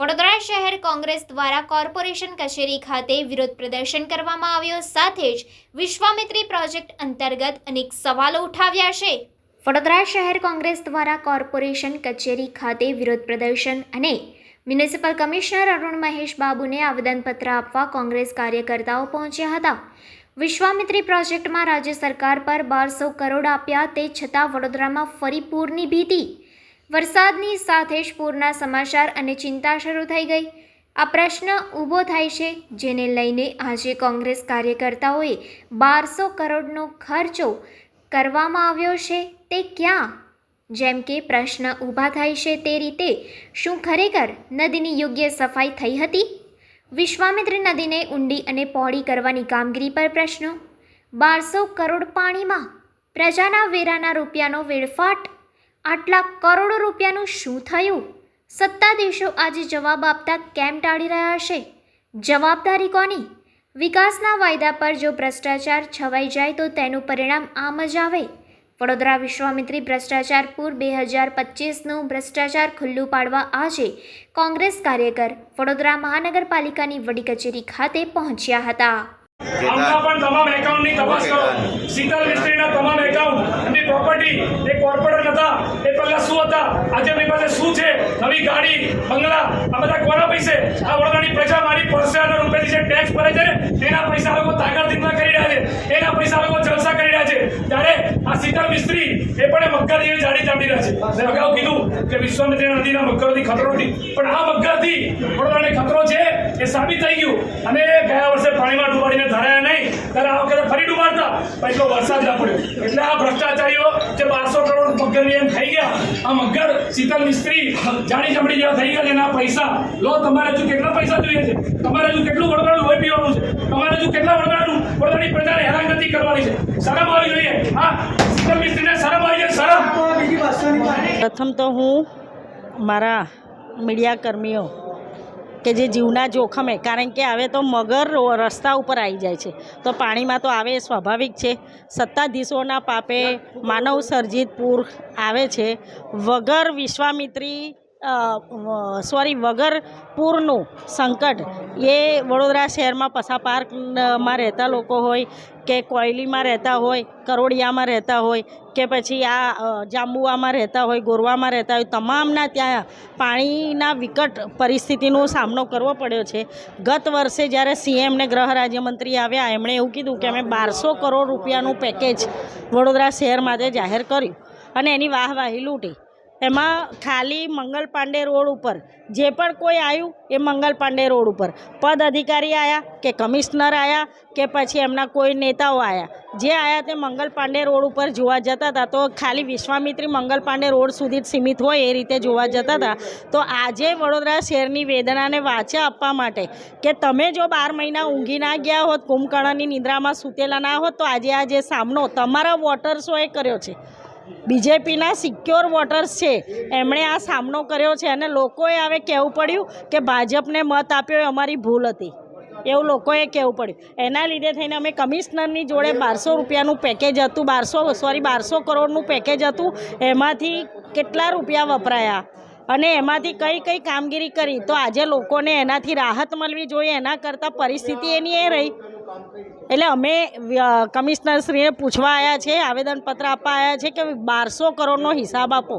વડોદરા શહેર કોંગ્રેસ દ્વારા કોર્પોરેશન કચેરી ખાતે વિરોધ પ્રદર્શન કરવામાં આવ્યો. સાથે જ વિશ્વામિત્રી પ્રોજેક્ટ અંતર્ગત અનેક સવાલો ઉઠાવ્યા છે. વડોદરા શહેર કોંગ્રેસ દ્વારા કોર્પોરેશન કચેરી ખાતે વિરોધ પ્રદર્શન અને મ્યુનિસિપલ કમિશનર અરુણ મહેશ બાબુને આવેદનપત્ર આપવા કોંગ્રેસ કાર્યકર્તાઓ પહોંચ્યા હતા. વિશ્વામિત્રી પ્રોજેક્ટમાં રાજ્ય સરકાર પર બારસો કરોડ આપ્યા તે છતાં વડોદરામાં ફરી પૂરની ભીતિ. વરસાદની સાથે જ પૂરના સમાચાર અને ચિંતા શરૂ થઈ ગઈ. આ પ્રશ્ન ઊભો થાય છે, જેને લઈને આજે કોંગ્રેસ કાર્યકર્તાઓએ બારસો કરોડનો ખર્ચો કરવામાં આવ્યો છે, તે ક્યાં? જેમ કે પ્રશ્ન ઊભા થાય છે તે રીતે, શું ખરેખર નદીની યોગ્ય સફાઈ થઈ હતી? વિશ્વામિત્ર નદીને ઊંડી અને પહોળી કરવાની કામગીરી પર પ્રશ્નો. બારસો કરોડ પાણીમાં પ્રજાના વેરાના રૂપિયાનો વેડફાટ આટલા કરોડો રૂપિયાનું શું થયું? સત્તાધીશો આજે જવાબ આપતા કેમ ટાળી રહ્યા છે? જવાબદારી કોની? વિકાસના વાયદા પર જો ભ્રષ્ટાચાર છવાઈ જાય તો તેનું પરિણામ આમ જ આવે. વડોદરા વિશ્વામિત્રી ભ્રષ્ટાચાર પૂર બે હજાર પચીસનું ભ્રષ્ટાચાર ખુલ્લું પાડવા આજે કોંગ્રેસ કાર્યકર વડોદરા મહાનગરપાલિકાની વડી કચેરી ખાતે પહોંચ્યા હતા. આમના પણ તમામ એકાઉન્ટની તપાસ કરો. શીતલ મિસ્ત્રીના તમામ એકાઉન્ટ એમની પ્રોપર્ટી એ કોર્પોરેટ હતા એ પહેલા શું હતા? આજે એમની પાસે શું છે? નવી ગાડી બંગલા આ બધા કોના પૈસે? આ વડોદરાની પ્રજા મારી પરસે રૂપિયાથી જે ટેક્સ ભરે છે ને તેના પૈસા લોકો તાકાતીતમાં કરી રહ્યા છે એના પૈસા આ લોકો જલસા કરી રહ્યા છે ત્યારે આ શીતલ મિસ્ત્રી એ પણ એ મગર જેવી જાડી ચામડી રહ્યા છે. મેં અગાઉ કીધું કે વિશ્વામિત્રી નદીના મગરથી ખતરો નથી. પણ આ મગરથી વડોદરાને ખતરો છે એ સાબિત થઈ ગયું. અને ગયા વર્ષે પાણીમાં ડૂબાડીને ધરાયા નહીં, ત્યારે આ વખતે ફરી ડૂબાડતા. પણ વરસાદ ના પડ્યો. એટલે આ ભ્રષ્ટાચારીઓ જે બારસો કરોડ મગરની એમ થઈ ગયા, આ મગર શીતલ મિસ્ત્રી જાણી ચામડી જેવા થઈ ગયા છે એના પૈસા. લો, તમારે હજુ કેટલા પૈસા જોઈએ છે? તમારે હજુ કેટલું વડોદરાનું હોય પીવાનું છે? તમારે હજુ કેટલા વડોદરાનું વડોદરાની પ્રજાને હેરાન નથી કરવાની છે? શરમ આવી જોઈએ. હા, શીતલ મિસ્ત્રીને શરમ આવી જાય પ્રથમ તો હું મારા મીડિયા કર્મીઓ કે જે જીવના જોખમે, કારણ કે હવે તો મગર રસ્તા ઉપર આવી જાય છે. તો પાણીમાં તો આવે સ્વાભાવિક છે. સત્તાધીશોના પાપે માનવ સર્જિત પૂર આવે છે. વગર વિશ્વામિત્રી સોરી, વગર પૂરનું સંકટ. એ વડોદરા શહેરમાં પસા પાર્કમાં રહેતા લોકો હોય કે કોયલીમાં રહેતા હોય, કરોડિયામાં રહેતા હોય કે પછી આ જાંબુઆમાં રહેતા હોય, ગોરવામાં રહેતા હોય, તમામના ત્યાં પાણીના વિકટ પરિસ્થિતિનો સામનો કરવો પડ્યો છે. ગત વર્ષે જ્યારે સીએમને ગ્રહ રાજ્યમંત્રી આવ્યા, એમણે એવું કીધું કે અમે બારસો કરોડ રૂપિયાનું પેકેજ વડોદરા શહેર માટે જાહેર કર્યું અને એની વાહવાહી લૂંટી. એમાં ખાલી મંગલ પાંડે રોડ ઉપર. જે પણ કોઈ આવ્યું એ મંગલ પાંડે રોડ ઉપર. પદ અધિકારી આવ્યા કે કમિશનર આવ્યા કે પછી એમના કોઈ નેતાઓ આવ્યા જે આવ્યા તે મંગલ પાંડે રોડ ઉપર જોવા જતા હતા. તો ખાલી વિશ્વામિત્રી મંગલ પાંડે રોડ સુધી જ સીમિત હોય એ રીતે જોવા જતા હતા. તો આજે વડોદરા શહેરની વેદનાને વાચા આપવા માટે કે તમે જો બાર મહિના ઊંઘી ના ગયા હોત, કુંભકર્ણની નિંદ્રામાં સૂતેલા ના હોત, તો આજે આ જે સામનો, તમારા વોટર્સોએ કર્યો છે. બીજેપીના સિક્યોર વોટર્સ છે. એમણે આ સામનો કર્યો છે અને લોકોએ હવે કહેવું પડ્યું કે ભાજપને મત આપ્યો એ અમારી ભૂલ હતી. એવું લોકોએ કહેવું પડ્યું. એના લીધે થઈને અમે કમિશનરની જોડે બારસો રૂપિયાનું પેકેજ હતું, બારસો, સોરી, બારસો કરોડનું પેકેજ હતું. એમાંથી કેટલા રૂપિયા વપરાયા? અને એમાંથી કઈ કઈ કામગીરી કરી? તો આજે લોકોને એનાથી રાહત મળવી જોઈએ, એના કરતાં પરિસ્થિતિ એની એ રહી. એટલે અમે કમિશનરશ્રીને પૂછવા આવ્યા છે, આવેદનપત્ર આપવા આવ્યા છે કે બારસો કરોડનો હિસાબ આપો.